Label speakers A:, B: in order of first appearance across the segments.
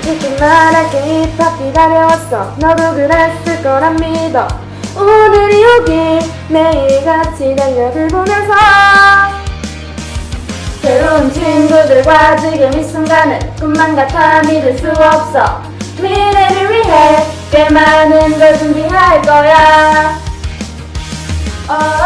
A: 솔직히 말할게 입학 기다려왔어. 너도 그랬을 거란 믿어. 오늘이 오길 매일같이 달력을 보면서. 새로운 친구들과 지금 이 순간은 꿈만 같아 믿을 수 없어. 미래를 위해 꽤 많은 걸 준비할 거야. Oh,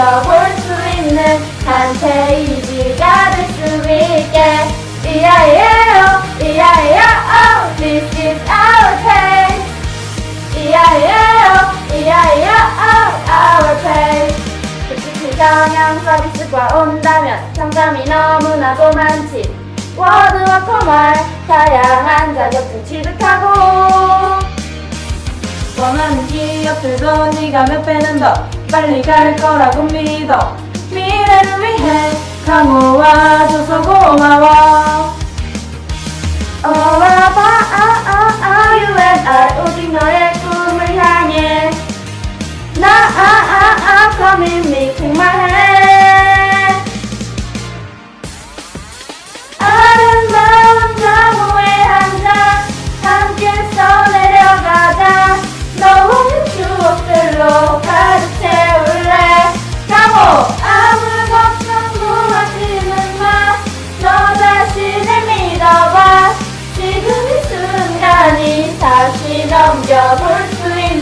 A: 넘겨볼 수 있는 한 페이지가 될 수 있게. 이야예요 이야예요 oh, this is our page 이야예요 이야예요 oh, our 솔직히 경영 서비스과 온다면 장점이 너무나도 많지. 워드와 포말 다양한 자격증 취득하고. 원하는 기업들도 네가 몇 배는 더 빨리 갈 거라고 믿어. 미래를 위해 강호와줘서 고마워. 아, 아, you and I 오직 너의 꿈을 향해. 나 아, 아, 아, come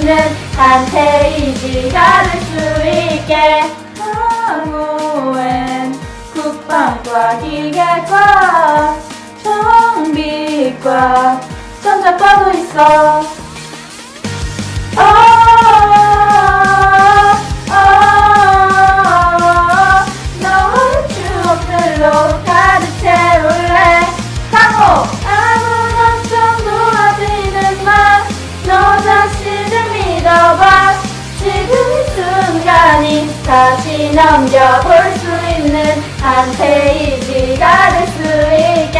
A: 수 있는 한 페이지가 될 수 있게. 강호엔 국방과 기계과 정비과. 전자과도 있어 어, 넘겨볼 수 있는 한 페이지가 될 수 있게.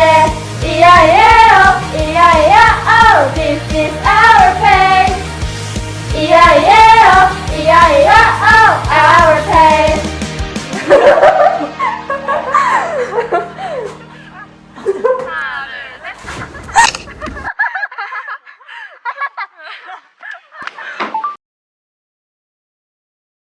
A: 이야이야로 이야이야 어, oh 어, this is our page 이야이야로 이야이야 어, oh our page